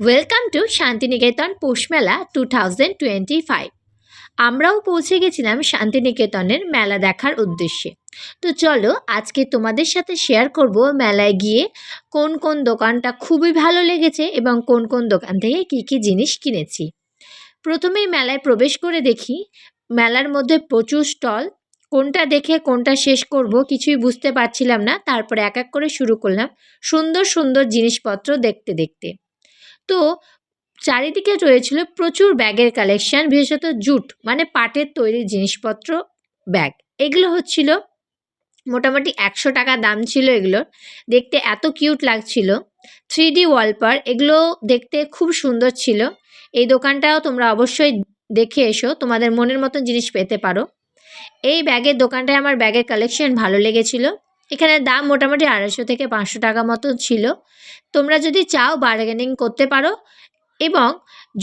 Welcome to Shantiniketan Poush Mela two thousand twenty five আমরাও পৌঁছে গেছিলাম শান্তিনিকেতনের মেলা দেখার উদ্দেশ্যে। তো চলো, আজকে তোমাদের সাথে শেয়ার করব মেলায় গিয়ে কোন কোন দোকানটা খুবই ভালো লেগেছে এবং কোন কোন দোকান থেকে কী কী জিনিস কিনেছি। প্রথমেই মেলায় প্রবেশ করে দেখি, মেলার মধ্যে প্রচুর স্টল। কোনটা দেখে কোনটা শেষ করব কিছুই বুঝতে পারছিলাম না। তারপরে এক এক করে শুরু করলাম সুন্দর সুন্দর জিনিসপত্র দেখতে দেখতে। তো চারিদিকে রয়েছিল প্রচুর ব্যাগের কালেকশন বিশেষত জুট মানে পাটের তৈরি জিনিসপত্র, ব্যাগ। এগুলো হচ্ছিল মোটামুটি একশো টাকা দাম ছিল এগুলোর। দেখতে এত কিউট লাগছিল। থ্রি ডি ওয়ালপার এগুলো দেখতে খুব সুন্দর ছিল। এই দোকানটাও তোমরা অবশ্যই দেখে এসো, তোমাদের মনের মতন জিনিস পেতে পারো। এই ব্যাগের দোকানটায় আমার ব্যাগের কালেকশন ভালো লেগেছিল। এখানে দাম মোটামুটি আড়াইশো থেকে পাঁচশো টাকা মতো ছিল। তোমরা যদি চাও বার্গেনিং করতে পারো এবং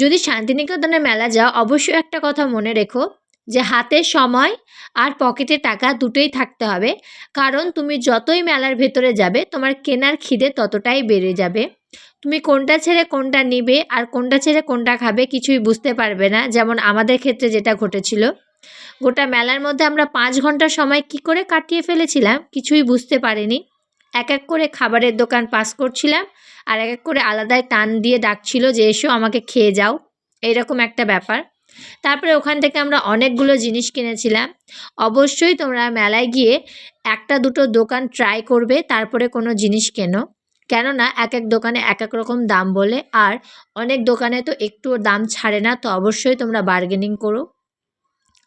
যদি শান্তিনিকেতনে মেলা যাও, অবশ্যই একটা কথা মনে রেখো যে হাতে সময় আর পকেটে টাকা দুটোই থাকতে হবে। কারণ তুমি যতই মেলার ভেতরে যাবে, তোমার কেনার খিদে ততটাই বেড়ে যাবে। তুমি কোনটা ছেড়ে কোনটা নিবে আর কোনটা ছেড়ে কোনটা খাবে কিছুই বুঝতে পারবে না, যেমন আমাদের ক্ষেত্রে যেটা ঘটেছিল। গোটা মেলার মধ্যে আমরা পাঁচ ঘণ্টা সময় কি করে কাটিয়ে ফেলেছিলাম কিছুই বুঝতে পারিনি। এক এক করে খাবারের দোকান পাস করছিলাম আর এক এক করে আলাদায় টান দিয়ে ডাকছিল যে, এসো আমাকে খেয়ে যাও। এইরকম একটা ব্যাপার। তারপরে ওখান থেকে আমরা অনেকগুলো জিনিস কিনেছিলাম। অবশ্যই তোমরা মেলায় গিয়ে একটা দুটো দোকান ট্রাই করবে, তারপরে কোনো জিনিস কেনো। কেননা এক এক দোকানে এক এক রকম দাম বলে, আর অনেক দোকানে তো একটুও দাম ছাড়ে না, তো অবশ্যই তোমরা বার্গেনিং করো।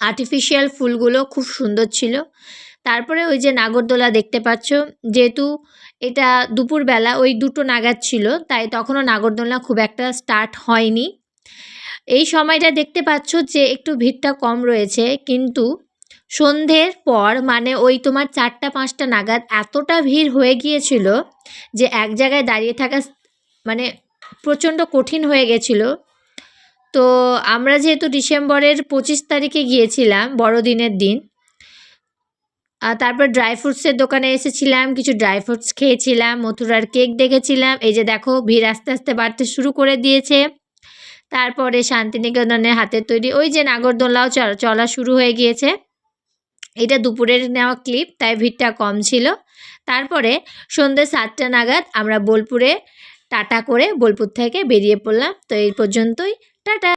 আর্টিফিশিয়াল ফুলগুলো খুব সুন্দর ছিল। তারপরে ওই যে নাগরদোলা দেখতে পাচ্ছ, যেহেতু এটা দুপুরবেলা ওই দুটো নাগাদ ছিল, তাই তখনও নাগরদোলা খুব একটা স্টার্ট হয়নি। এই সময়টা দেখতে পাচ্ছ যে একটু ভিড়টা কম রয়েছে, কিন্তু সন্ধ্যের পর মানে ওই তোমার চারটা, পাঁচটা নাগাদ এতটা ভিড় হয়ে গিয়েছিল যে এক জায়গায় দাঁড়িয়ে থাকা মানে প্রচণ্ড কঠিন হয়ে গেছিল। তো আমরা যেহেতু ডিসেম্বরের পঁচিশ তারিখে গিয়েছিলাম, বড়দিনের দিন তারপর ড্রাই ফ্রুটসের দোকানে এসেছিলাম, কিছু ড্রাই ফ্রুটস খেয়েছিলাম, মথুরার কেক দেখেছিলাম, এই যে দেখো ভিড় আস্তে আস্তে বাড়তে শুরু করে দিয়েছে। তারপরে শান্তিনিকেতনের হাতের তৈরি, ওই যে নাগরদোলাও চলা শুরু হয়ে গিয়েছে। এটা দুপুরের নেওয়া ক্লিপ তাই ভিড়টা কম ছিল। তারপরে সন্ধ্যে সাতটা নাগাদ আমরা বোলপুরে টাটা করে বোলপুর থেকে বেরিয়ে পড়লাম। তো এই পর্যন্তই। টাটা